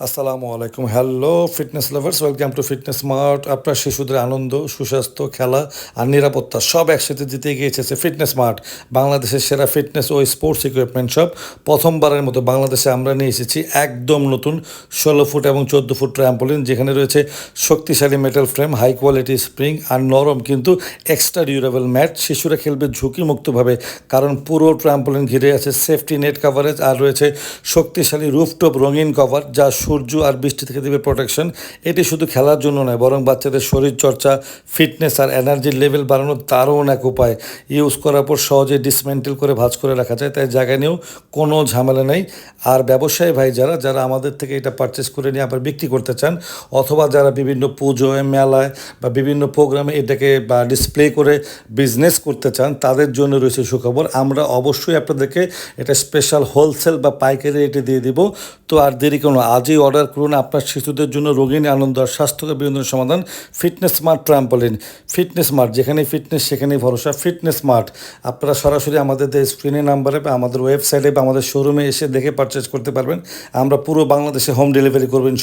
আসসালামু আলাইকুম। Hello fitness lovers welcome to fitness mart আপনার শিশুদের আনন্দ, সুস্বাস্থ্য, খেলা আর নিরাপত্তা সব একসাথে দিতে গিয়েছে ফিটনেস মার্ট বাংলাদেশের সেরা ফিটনেস ও স্পোর্টস ইকুইপমেন্ট সব প্রথমবারের মতো বাংলাদেশে আমরা নিয়ে এসেছি একদম নতুন ষোলো ফুট এবং চোদ্দ ফুট ট্র্যাম্পোলিন যেখানে রয়েছে শক্তিশালী metal frame high quality spring আর নরম কিন্তু এক্সট্রা ডিউরেবল ম্যাট শিশুরা খেলবে ঝুঁকিমুক্তভাবে, কারণ পুরো ট্র্যাম্পোলিন ঘিরে আছে সেফটি নেট কাভারেজ আর রয়েছে শক্তিশালী রুফটপ রঙিন কভার যা সূর্য আর বৃষ্টি থেকে দেবে প্রোটেকশন এটি শুধু খেলার জন্য নয়, বরং বাচ্চাদের শরীর চর্চা ফিটনেস আর এনার্জির লেভেল বাড়ানোর তারও এক উপায়। ইউজ করার পর সহজে ডিসমেন্টেল করে ভাঁজ করে রাখা যায়, তাই জায়গা নিয়েও কোনো ঝামেলা নেই। আর ব্যবসায়ী ভাই যারা যারা আমাদের থেকে এটা পারচেস করে নিয়ে আবার বিক্রি করতে চান, অথবা যারা বিভিন্ন পুজোয়, মেলায় বা বিভিন্ন প্রোগ্রামে এটাকে বা ডিসপ্লে করে বিজনেস করতে চান, তাদের জন্য রয়েছে সুখবর। আমরা অবশ্যই আপনাদেরকে এটা স্পেশাল হোলসেল বা পাইকারি রেটে দিয়ে দিব। তো আর দেরি কোনো আজই অর্ডার করুন। আপনার শিশুদের জন্য রোগিনী আনন্দ আর স্বাস্থ্যকর বিনোদন সমাধান fitness smart trampoline fitness smart যেখানে ফিটনেস সেখানে ভরসা। ফিটনেস স্মার্ট আপনারা সরাসরি আমাদের স্ক্রিনে নাম্বারে বা আমাদের ওয়েবসাইটে বা আমাদের শোরুমে এসে দেখে পারচেস করতে পারবেন। আমরা পুরো বাংলাদেশে হোম ডেলিভারি করবেন